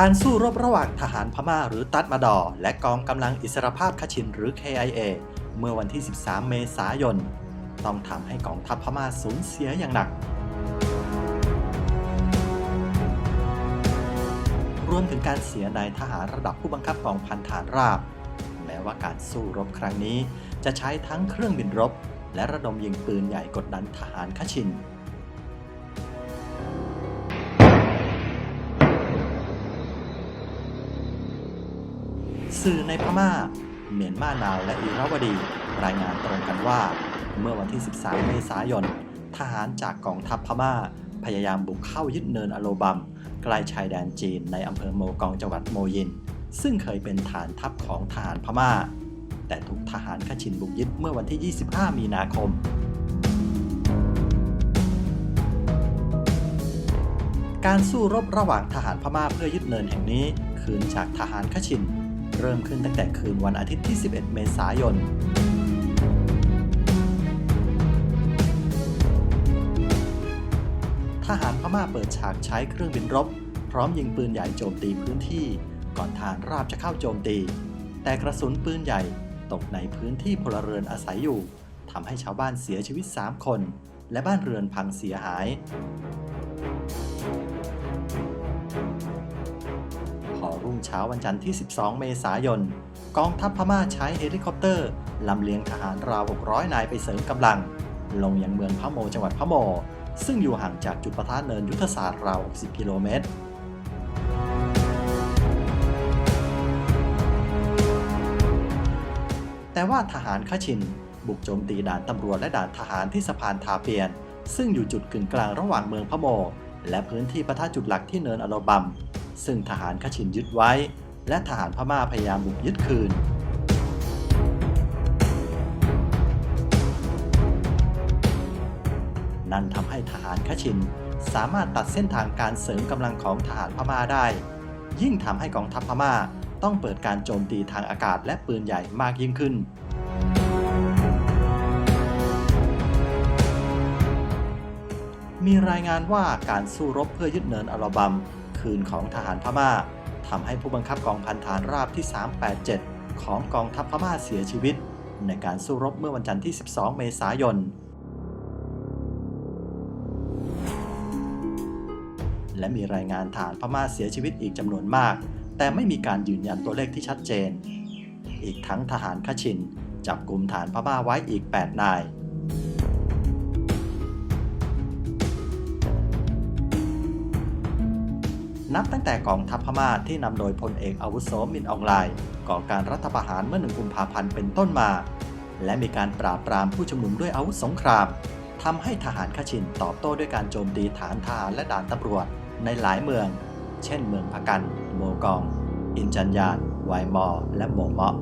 การสู้รบระหว่างทหารพม่าหรือตัดมาดอ และกองกำลังอิสรภาพคชินหรือ KIA เมื่อวันที่ 13 เมษายน ต้องทำให้กองทัพพม่าสูญเสียอย่างหนัก รวมถึงการเสียนายทหารระดับผู้บังคับกองพันฐานราบ แม้ว่าการสู้รบครั้งนี้จะใช้ทั้งเครื่องบินรบ และระดมยิงปืนใหญ่กดดันทหารคชิน สื่อในพม่า เมียนมานาวและอิราวดี รายงานตรงกันว่า เมื่อวันที่ 13 เมษายน ทหารจากกองทัพพม่า พยายามบุกเข้ายึดเนินอโลบัมใกล้ชายแดนจีนในอำเภอโมกองจังหวัดโมยิน ซึ่งเคยเป็นฐานทัพของทหารพม่า แต่ถูกทหารคชินบุกยึดเมื่อวันที่ 25 มีนาคมการสู้รบระหว่างทหารพม่าเพื่อยึดเนินแห่งนี้ คืนจากทหารคชิน เริ่มขึ้นตั้งแต่คืนวันอาทิตย์ที่ 11 เมษายนทหารพม่าเปิดฉากใช้เครื่องบินรบ พร้อมยิงปืนใหญ่โจมตีพื้นที่ ก่อนทหารราบจะเข้าโจมตี แต่กระสุนปืนใหญ่ตกในพื้นที่พลเรือนอาศัยอยู่ทำให้ชาวบ้านเสียชีวิต 3 คน และบ้านเรือนพังเสียหาย เช้าวันจันทร์ที่ 12 เมษายน กองทัพพม่าใช้เฮลิคอปเตอร์ลำเลียงทหารราว 600 นายไปเสริมกำลัง ลงยังเมืองพะโมจังหวัดพะโม ซึ่งอยู่ห่างจากจุดประทะเนินยุทธศาสตร์ราว 60 กิโลเมตรแต่ว่าทหารข้าชิน บุกโจมตีด่านตำรวจและด่านทหารที่สะพานทาเปียน ซึ่งอยู่จุดกึ่งกลางระหว่างเมืองพะโม และพื้นที่ปะทะจุดหลักที่เนินอโลบัม ซึ่งทหารขชินยึดไว้ และทหารพม่าพยายามบุกยึดคืน นั่นทำให้ทหารคชินสามารถตัดเส้นทางการเสริมกำลังของทหารพม่าได้ ยิ่งทำให้กองทัพพม่าต้องเปิดการโจมตีทางอากาศและปืนใหญ่มากยิ่งขึ้น มีรายงานว่าการสู้รบเพื่อยึดเนินอลบัม คืนของทหารพม่าทำให้ผู้บังคับกองพันฐานราบที่ 387 ของกองทัพพม่าเสียชีวิต ในการสู้รบเมื่อวันจันทร์ที่ 12 เมษายน และมีรายงานฐานพม่าเสียชีวิตอีกจำนวนมาก แต่ไม่มีการยืนยันตัวเลขที่ชัดเจน อีกทั้งทหารคชิน จับกลุ่มฐานพม่าไว้อีก 8 นาย นับตั้งแต่กองทัพพม่าที่นำโดยพลเอกอาวุโสมินอองไลน์ก่อการรัฐประหารเมื่อหนึ่งกุมภาพันธ์เป็นต้นมา และมีการปราบปรามผู้ชุมนุมด้วยอาวุธสงครามทำให้ทหารคชินตอบโต้ด้วยการโจมตีฐานทหารและด่านตำรวจในหลายเมือง เช่นเมืองพะกัน โมกอง อินจันยาน ไวมอ และโมเมาะ